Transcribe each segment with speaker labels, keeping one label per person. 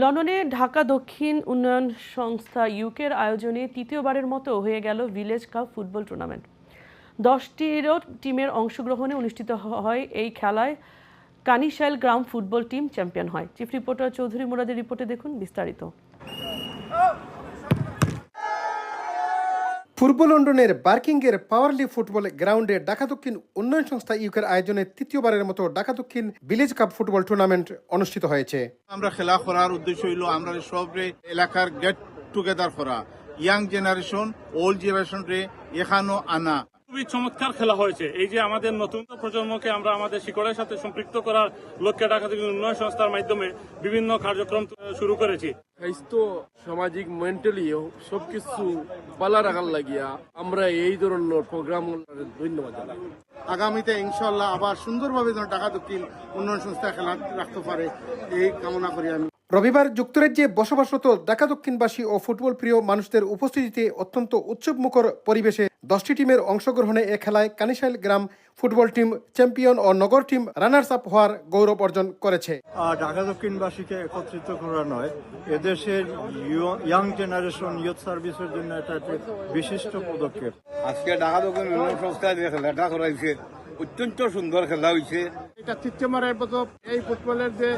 Speaker 1: লন্ডনে ঢাকা দক্ষিণ উন্নয়ন সংস্থা ইউকের আয়োজনে তৃতীয়বারের মতো হয়ে গেল ভিলেজ কাপ ফুটবল টুর্নামেন্ট। দশটিরও টিমের অংশগ্রহণে অনুষ্ঠিত হয় এই খেলায় কানিশাইল গ্রাম ফুটবল টিম চ্যাম্পিয়ন হয়। চিফ রিপোর্টার চৌধুরী মুরাদের রিপোর্টে দেখুন বিস্তারিত।
Speaker 2: পূর্ব লন্ডনের বার্কিংয়ের পাওয়ারলি ফুটবল গ্রাউন্ডে ঢাকা দক্ষিণ উন্নয়ন সংস্থা ইউকের আয়োজনে তৃতীয়বারের মতো ঢাকা দক্ষিণ ভিলেজ কাপ ফুটবল টুর্নামেন্ট অনুষ্ঠিত হয়েছে।
Speaker 3: আমরা খেলা করার উদ্দেশ্য হইল আমরা সব এলাকার গেট টুগেদার করা। ইয়াং জেনারেশন ওল্ড জেনারেশন রে এখানো আনা।
Speaker 4: খুবই চমৎকার খেলা হয়েছে। এই যে আমাদের নতুন প্রজন্মকে আমরা আমাদের শিকড়ের সাথে সম্পৃক্ত করার লক্ষ্যে ঢাকা থেকে উন্নয়ন সংস্থার মাধ্যমে বিভিন্ন কার্যক্রম শুরু করেছি।
Speaker 5: স্বাস্থ্য সামাজিক মেন্টালি সবকিছু পালা রাখার লাগিয়া আমরা এই ধরনের প্রোগ্রাম ধন্যবাদ জানাই।
Speaker 3: আগামীতে ইনশাল্লাহ আবার সুন্দরভাবে যেন ঢাকা দক্ষিণ উন্নয়ন সংস্থা খেলা রাখতে পারে এই কামনা করি আমি।
Speaker 2: রবিবার যুক্তরাজ্যে বসবাসরত ঢাকা দক্ষিণবাসী ও ফুটবল প্রিয় মানুষদের উপস্থিতিতে অত্যন্ত উৎসবমুখর পরিবেশে দশটি টিমের অংশগ্রহণে এ খেলায় কানিশাইল গ্রাম ফুটবল টিম চ্যাম্পিয়ন ও নগর টিম রানার্স আপ হওয়ার গৌরব অর্জন করেছে।
Speaker 6: ঢাকা দক্ষিণবাসীকে একত্রিত করা নয় এদেশের ইয়াং জেনারেশন ইউথ সার্ভিসের জন্য এটা একটা বিশিষ্ট পদক্ষেপ।
Speaker 7: আজকে ঢাকা দক্ষিণ উন্নয়ন সংস্থা যে খেলাটা করাইছে অত্যন্ত সুন্দর খেলা হয়েছে
Speaker 8: এটা তৃতীয়বারের মতো এই ফুটবলের যে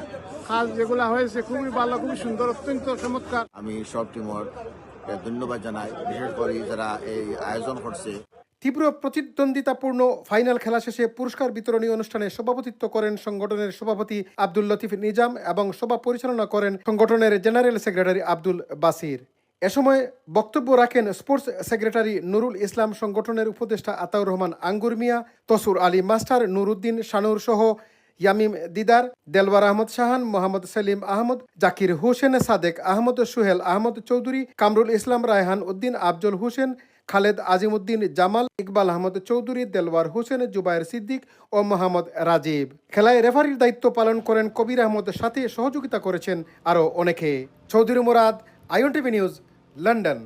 Speaker 8: কাজ যেগুলো হয়েছে খুবই ভালো খুবই সুন্দর অত্যন্ত চমৎকার।
Speaker 9: আমি সব টিমর ধন্যবাদ জানাই। বিশেষ করে যারা এই আয়োজন করছে।
Speaker 2: তীব্র প্রতিদ্বন্দ্বিতাপূর্ণ ফাইনাল খেলা শেষে পুরস্কার বিতরণী অনুষ্ঠানে সভাপতিত্ব করেন সংগঠনের সভাপতি আব্দুল লতিফ নিজাম এবং সভা পরিচালনা করেন সংগঠনের জেনারেল সেক্রেটারি আব্দুল বাসির। এ সময় বক্তব্য রাখেন স্পোর্টস সেক্রেটারি নুরুল ইসলাম, সংগঠনের উপদেষ্টা আতাউর রহমান আঙ্গুর মিয়া, তসুর আলী মাস্টার, নুরুদ্দিন শানুর সহ ইয়ামিম দিদার, দেলওয়ার আহমদ শাহান, মোহাম্মদ সেলিম আহমদ, জাকির হোসেন, সাদেক আহমদ, সুহেল আহমদ চৌধুরী, কামরুল ইসলাম, রায়হান উদ্দিন, আফজল হোসেন, খালেদ আজিমুদ্দিন, জামাল ইকবাল আহমদ চৌধুরী, দেলওয়ার হোসেন, জুবায়ের সিদ্দিক ও মোহাম্মদ রাজীব। খেলায় রেফারির দায়িত্ব পালন করেন কবির আহমদ, সাথে সহযোগিতা করেছেন আরও অনেকে। চৌধুরী মুরাদ আইন টিভি নিউজ, লন্ডন।